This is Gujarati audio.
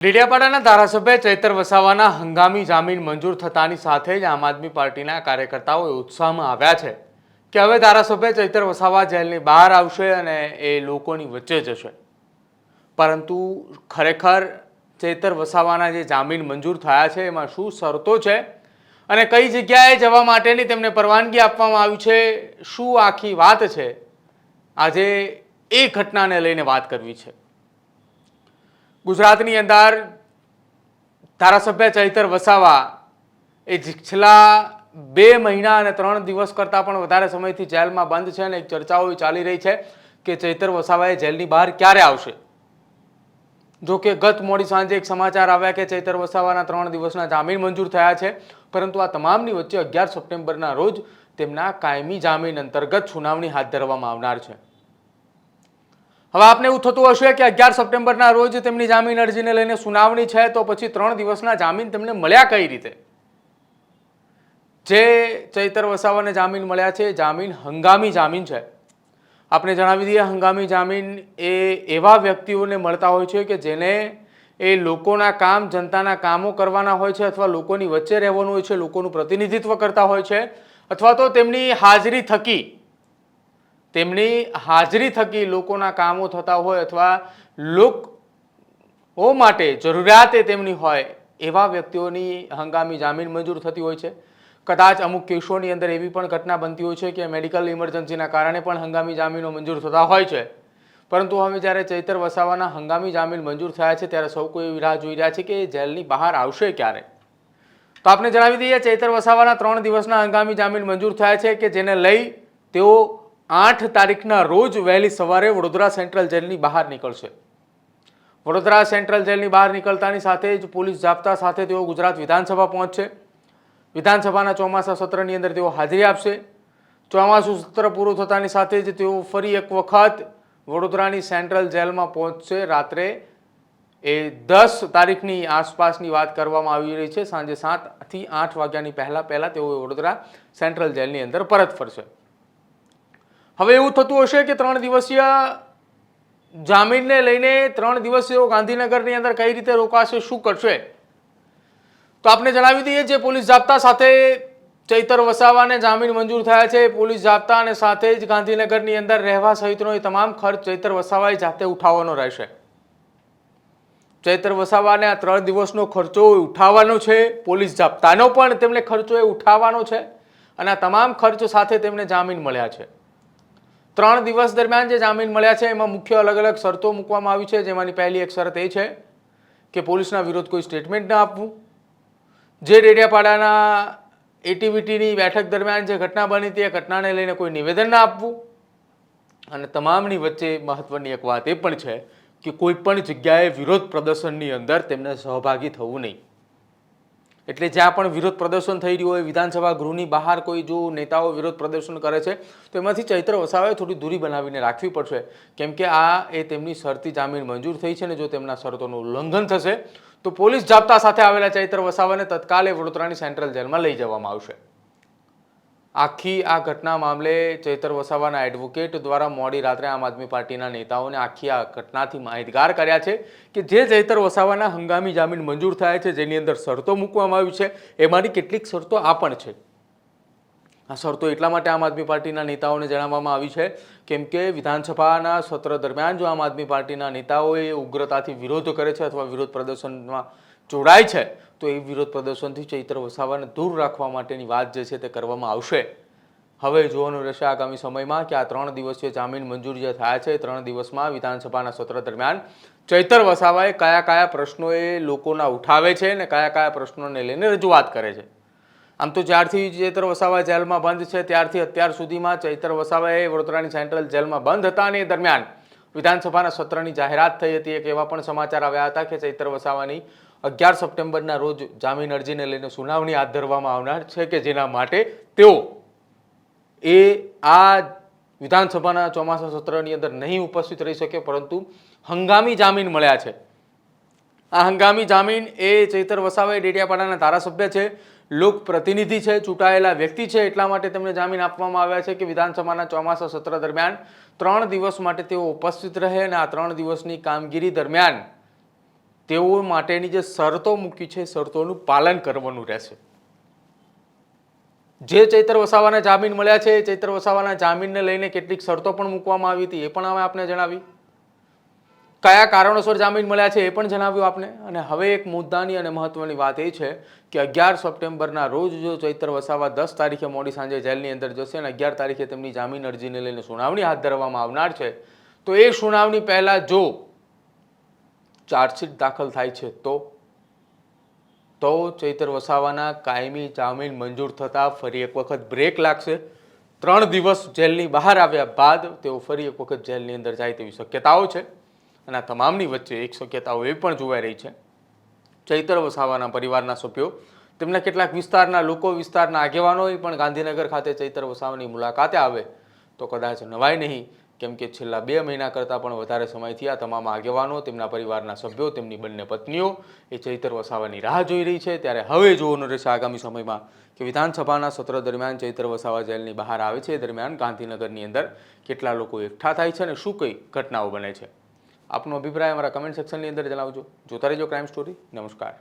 ડેડિયાપાડાના ધારાસભ્ય ચૈતર વસાવાના હંગામી જામીન મંજૂર થતાની સાથે જ આમ આદમી પાર્ટીના કાર્યકર્તાઓ ઉત્સાહમાં આવ્યા છે કે હવે ધારાસભ્ય ચૈતર વસાવા જેલની બહાર આવશે અને એ લોકોની વચ્ચે જશે. પરંતુ ખરેખર ચૈતર વસાવાના જે જામીન મંજૂર થયા છે એમાં શું શરતો છે અને કઈ જગ્યાએ જવા માટેની તેમને પરવાનગી આપવામાં આવી છે, શું આખી વાત છે? આજે એ ઘટનાને લઈને વાત કરવી છે. ગુજરાતની અંદર ધારાસભ્ય ચૈતર વસાવા એ છેલ્લા બે મહિના અને ત્રણ દિવસ કરતાં પણ વધારે સમયથી જેલમાં બંધ છે અને એક ચર્ચાઓ ચાલી રહી છે કે ચૈતર વસાવાએ જેલની બહાર ક્યારે આવશે. જો કે ગત મોડી સાંજે એક સમાચાર આવ્યા કે ચૈતર વસાવાના ત્રણ દિવસના જામીન મંજૂર થયા છે, પરંતુ આ તમામની વચ્ચે અગિયાર સપ્ટેમ્બરના રોજ તેમના કાયમી જામીન અંતર્ગત સુનાવણી હાથ ધરવામાં આવનાર છે. હવે આપને એવું થતું હશે કે અગિયાર સપ્ટેમ્બરના રોજ તેમની જામીન અરજીને લઈને સુનાવણી છે, તો પછી ત્રણ દિવસના જામીન તેમને મળ્યા કઈ રીતે? જે ચૈતર વસાવાને જામીન મળ્યા છે જામીન હંગામી જામીન છે. આપણે જણાવી દઈએ, હંગામી જામીન એ એવા વ્યક્તિઓને મળતા હોય છે કે જેને એ લોકોના કામ, જનતાના કામો કરવાના હોય છે અથવા લોકોની વચ્ચે રહેવાનું હોય છે, લોકોનું પ્રતિનિધિત્વ કરતા હોય છે, અથવા તો તેમની હાજરી થકી તેમની હાજરી થકી લોકોના કામો થતા હોય અથવા લોકો માટે જરૂરિયાતે તેમની હોય એવા વ્યક્તિઓની હંગામી જામીન મંજૂર થતી હોય છે. કદાચ અમુક કેસોની અંદર એવી પણ ઘટના બનતી હોય છે કે મેડિકલ ઇમરજન્સીના કારણે પણ હંગામી જામીનો મંજૂર થતા હોય છે. પરંતુ હવે જ્યારે ચૈતર વસાવાના હંગામી જામીન મંજૂર થયા છે ત્યારે સૌ કોઈ એવી રાહ જોઈ રહ્યા છે કે જેલની બહાર આવશે ક્યારે? તો આપને જણાવી દઈએ, ચૈતર વસાવાના ત્રણ દિવસના હંગામી જામીન મંજૂર થયા છે કે જેને લઈ તેઓ આઠ તારીખના રોજ વહેલી સવારે વડોદરા સેન્ટ્રલ જેલની બહાર નીકળશે. વડોદરા સેન્ટ્રલ જેલની બહાર નીકળતાની સાથે જ પોલીસ જાપ્તા સાથે તેઓ ગુજરાત વિધાનસભા પહોંચશે. વિધાનસભાના ચોમાસા સત્રની અંદર તેઓ હાજરી આપશે. ચોમાસું સત્ર પૂરું થતાની સાથે જ તેઓ ફરી એક વખત વડોદરાની સેન્ટ્રલ જેલમાં પહોંચશે. રાત્રે એ દસ તારીખની આસપાસની વાત કરવામાં આવી રહી છે. સાંજે સાતથી આઠ વાગ્યાની પહેલાં પહેલાં તેઓ વડોદરા સેન્ટ્રલ જેલની અંદર પરત ફરશે. હવે એવું થતું હશે કે ત્રણ દિવસીય જામીનને લઈને ત્રણ દિવસીયો ગાંધીનગરની અંદર કઈ રીતે રોકાશે, શું કરશે? તો આપને જણાવી દઈએ જે પોલીસ જાપ્તા સાથે ચૈતર વસાવાને જામીન મંજૂર થયા છે. પોલીસ જાપ્તા અને સાથે જ ગાંધીનગરની અંદર રહેવા સહિતનો એ તમામ ખર્ચ ચૈતર વસાવાએ જાતે ઉઠાવવાનો રહેશે. ચૈતર વસાવાને આ ત્રણ દિવસનો ખર્ચો ઉઠાવવાનો છે પોલીસ જાપ્તાનો પણ તેમને ખર્ચો એ ઉઠાવવાનો છે અને આ તમામ ખર્ચ સાથે તેમને જામીન મળ્યા છે. ત્રણ દિવસ દરમિયાન જે જામીન મળ્યા છે, એમાં મુખ્ય અલગ અલગ શરતો મૂકવામાં આવી છે. જેમાંની પહેલી એક શરત એ છે કે પોલીસના વિરુદ્ધ કોઈ સ્ટેટમેન્ટ ન આપવું. જે ડેડિયાપાડાના એટીવીટીની બેઠક દરમિયાન જે ઘટના બની એ ઘટનાને લઈને કોઈ નિવેદન ના આપવું. અને તમામની વચ્ચે મહત્વની એક વાત એ પણ છે કે કોઈ પણ જગ્યાએ વિરોધ પ્રદર્શનની અંદર તેમને સહભાગી થવું નહીં. એટલે જ્યાં પણ વિરોધ પ્રદર્શન થઈ રહ્યું હોય, વિધાનસભા ગૃહની બહાર કોઈ જો નેતાઓ વિરોધ પ્રદર્શન કરે છે, તો એમાંથી ચૈત્ર વસાવાએ થોડી દૂરી બનાવીને રાખવી પડશે. કેમ કે આ એ તેમની શરતી જામીન મંજૂર થઈ છે ને જો તેમના શરતોનું ઉલ્લંઘન થશે, તો પોલીસ જાપ્તા સાથે આવેલા ચૈત્ર વસાવાને તત્કાલે વડોદરાની સેન્ટ્રલ જેલમાં લઈ જવામાં આવશે. આખી આ ઘટના મામલે ચૈતર વસાવાના એડવોકેટ દ્વારા મોડી રાત્રે આમ આદમી પાર્ટીના નેતાઓને આખી આ ઘટનાથી માહિતગાર કર્યા છે કે જે ચૈતર વસાવાના હંગામી જામીન મંજૂર થયા છે, જેની અંદર શરતો મૂકવામાં આવી છે, એમાંની કેટલીક શરતો આ પણ છે. આ શરતો એટલા માટે આમ આદમી પાર્ટીના નેતાઓને જણાવવામાં આવી છે, કેમ કે વિધાનસભાના સત્ર દરમિયાન જો આમ આદમી પાર્ટીના નેતાઓએ ઉગ્રતાથી વિરોધ કરે છે અથવા વિરોધ પ્રદર્શનમાં જોડાય છે તો એ વિરોધ પ્રદર્શનથી ચૈત્ર વસાવાને દૂર રાખવા માટેની વાત જે છે તે કરવામાં આવશે. હવે જોવાનું રહેશે આગામી સમયમાં કે આ ત્રણ દિવસીય જામીન મંજૂર જે થયા છે ત્રણ દિવસમાં વિધાનસભાના સત્ર દરમિયાન ચૈતર વસાવાએ કયા કયા પ્રશ્નો એ લોકોના ઉઠાવે છે અને કયા કયા પ્રશ્નોને લઈને રજૂઆત કરે છે. આમ તો જ્યારથી ચૈતર વસાવા જેલમાં બંધ છે, ત્યારથી અત્યાર સુધીમાં ચૈતર વસાવાએ વડોદરાની સેન્ટ્રલ જેલમાં બંધ હતા અને એ દરમિયાન વિધાનસભાના સત્રની જાહેરાત થઈ હતી. એક એવા પણ સમાચાર આવ્યા હતા કે ચૈતર વસાવાની અગિયાર સપ્ટેમ્બરના રોજ જામીન અરજીને લઈને સુનાવણી હાથ ધરવામાં આવનાર છે કે જેના માટે તેઓ એ આ વિધાનસભાના ચોમાસા સત્રની અંદર નહીં ઉપસ્થિત રહી શકે, પરંતુ હંગામી જામીન મળ્યા છે. આ હંગામી જામીન એ ચૈતર વસાવાએ ડેડિયાપાડાના ધારાસભ્ય છે. લોક પ્રતિનિધિ છે, ચૂંટાયેલા વ્યક્તિ છે, એટલા માટે તેમને જામીન આપવામાં આવ્યા છે કે વિધાનસભાના ચોમાસા સત્ર દરમિયાન ત્રણ દિવસ માટે તેઓ ઉપસ્થિત રહે અને આ ત્રણ દિવસની કામગીરી દરમિયાન તેઓ માટેની જે શરતો મૂકી છે, શરતોનું પાલન કરવાનું રહેશે. જે ચૈતર વસાવાના જામીન મળ્યા છે ચૈતર વસાવાના જામીનને લઈને કેટલીક શરતો પણ મૂકવામાં આવી હતી, એ પણ અમે આપને જણાવી. કયા કારણોસર જામીન મળ્યા છે એ પણ જણાવ્યું આપને. અને હવે એક મુદ્દાની અને મહત્વની વાત એ છે કે અગિયાર સપ્ટેમ્બરના રોજ જો ચૈતર વસાવા દસ તારીખે મોડી સાંજે જેલની અંદર જશે અને અગિયાર તારીખે તેમની જામીન અરજીને લઈને સુનાવણી હાથ ધરવામાં આવનાર છે, તો એ સુનાવણી પહેલાં જો ચાર્જશીટ દાખલ થાય છે તો? તો ચૈતર વસાવાના કાયમી જામીન મંજૂર થતાં ફરી એક વખત બ્રેક લાગશે. ત્રણ દિવસ જેલની બહાર આવ્યા બાદ તેઓ ફરી એક વખત જેલની અંદર જાય તેવી શક્યતાઓ છે. અને આ તમામની વચ્ચે એક શક્યતાઓ એ પણ જોવાઈ રહી છે. ચૈતર વસાવાના પરિવારના સભ્યો, તેમના કેટલાક વિસ્તારના લોકો, વિસ્તારના આગેવાનોએ પણ ગાંધીનગર ખાતે ચૈતર વસાવાની મુલાકાતે આવે તો કદાચ નવાય નહીં, કેમ કે છેલ્લા બે મહિના કરતાં પણ વધારે સમયથી આ તમામ આગેવાનો, તેમના પરિવારના સભ્યો, તેમની બંને પત્નીઓ એ ચૈતર વસાવાની રાહ જોઈ રહી છે. ત્યારે હવે જોવાનું રહેશે આગામી સમયમાં કે વિધાનસભાના સત્ર દરમિયાન ચૈતર વસાવા જેલની બહાર આવે છે. એ દરમિયાન ગાંધીનગરની અંદર કેટલા લોકો એકઠા થાય છે અને શું કઈ ઘટનાઓ બને છે? આપનો અભિપ્રાય અમારા કમેન્ટ સેક્શનની અંદર જણાવજો. જોતા રહેજો ક્રાઇમ સ્ટોરી નમસ્કાર.